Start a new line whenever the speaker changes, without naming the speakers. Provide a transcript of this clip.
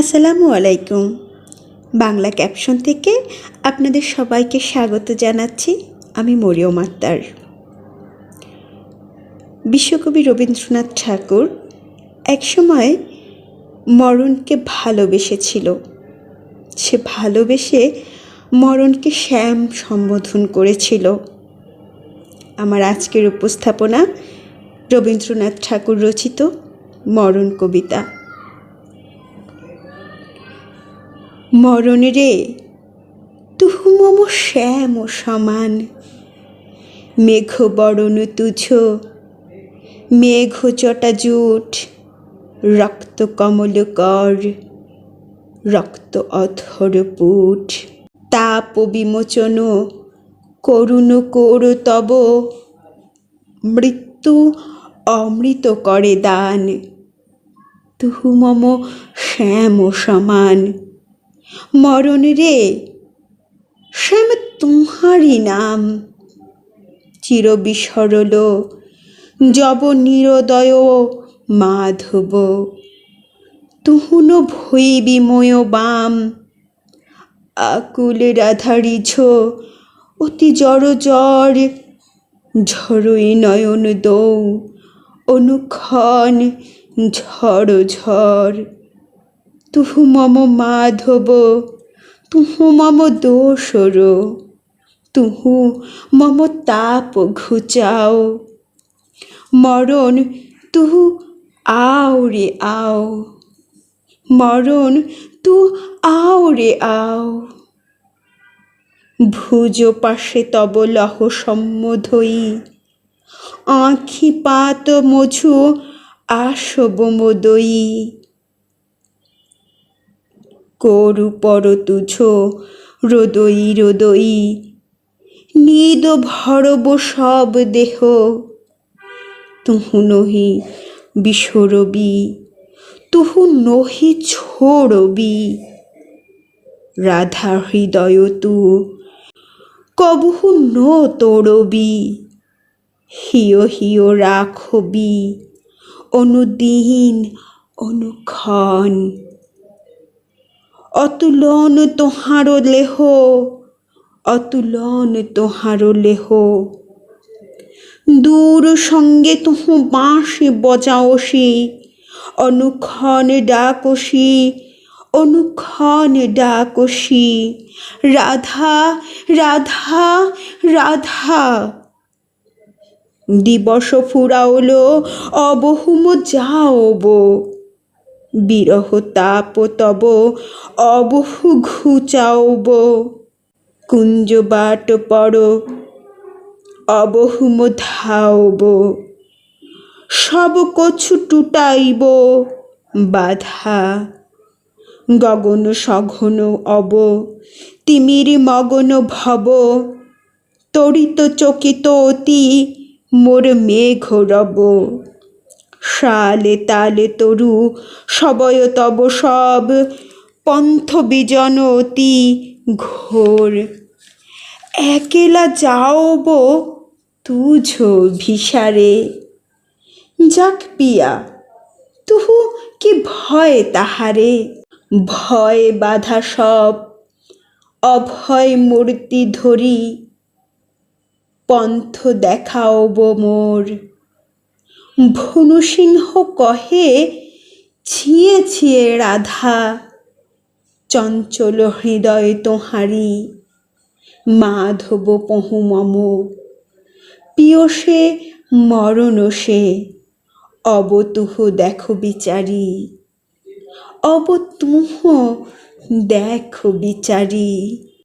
আসসালামু আলাইকুম। বাংলা ক্যাপশন থেকে আপনাদের সবাইকে স্বাগত জানাচ্ছি আমি মরিয়ম আক্তার। বিশ্বকবি রবীন্দ্রনাথ ঠাকুর একসময় মরণকে ভালোবেসেছিল। সে ভালোবেসে মরণকে শ্যাম সম্বোধন করেছিল। আমার আজকের উপস্থাপনা রবীন্দ্রনাথ ঠাকুর রচিত মরণ কবিতা। মরণ রে, তুহু মম শ্যাম সমান। মেঘ বরণ তুঝ, মেঘ চটা জুট, রক্ত কমল কর, রক্ত অথর পুট। তাপ বিমোচন, করুণ কোর তব, মৃত্যু অমৃত করে দান। তুহু মম শ্যাম সমান। মরণ রে, শ্যাম তোমারই নাম। চির বিসরল জব নিরদয় মাধব, তুহুন ভই বিময় বাম। আকুল রাধারিঝ অতি জড় জ্বর ঝড়ই নয়ন দৌ, অনুক্ষণ ঝড় ঝড়। তুহু মম মাধব, তুহু মম দোসর, তুহু মম তাপ ঘুচাও। মরণ তুহু আও রে আও। মরণ তু আও রে আও। ভুজ পাশে তব লহ সম্মোধই। আঁখি পাত মঝু আসব মোদই। করু পর তুঝ রোদই রোদই নিদ ভরব সব দেহ। তুহু নহি বিসরবি তুহু নহি ছোড়বি। রাধা হৃদয় তু, কবহু ন তোড়বি। হিয় হিয় রাখবি, অনুদিন অনুক্ষণ। অতুলন তোহার লেহ, অতুলন তোহার লেহ। দূর সঙ্গে তুহু বাঁশি বজাওসি অনুক্ষণ ডাকসি অনুক্ষণ ডাকসি রাধা রাধা রাধা। দিবস ফুরাওল, অবহুম যাওব। বিরহ তাপ তব, অবহু ঘুচাওব কুঞ্জ বাট পড় অবহুম ধাওব সব কছু টুটাইব, বাধা। গগন সঘন অব, তিমির মগন ভব। তরিত চকিত অতি, মোর মেঘ রব। শালে তালে তরু, সবয় তব সব পন্থ বিজন অতি ঘোর। একেলা যাওব তুঝ ভিসারে। যাক পিয়া তুহু কি ভয় তাহারে? ভয় বাধা সব, অভয় মূর্তি ধরি, পন্থ দেখাওব মোর। ভনুসিংহ কহে, ছিয়ে ছিয়ে রাধা, চঞ্চল হৃদয় তোহারি, মাধব পহু মম, পিয়সে মরণ সে, অবতুহ দেখো বিচারি, অবতুহ দেখো বিচারি।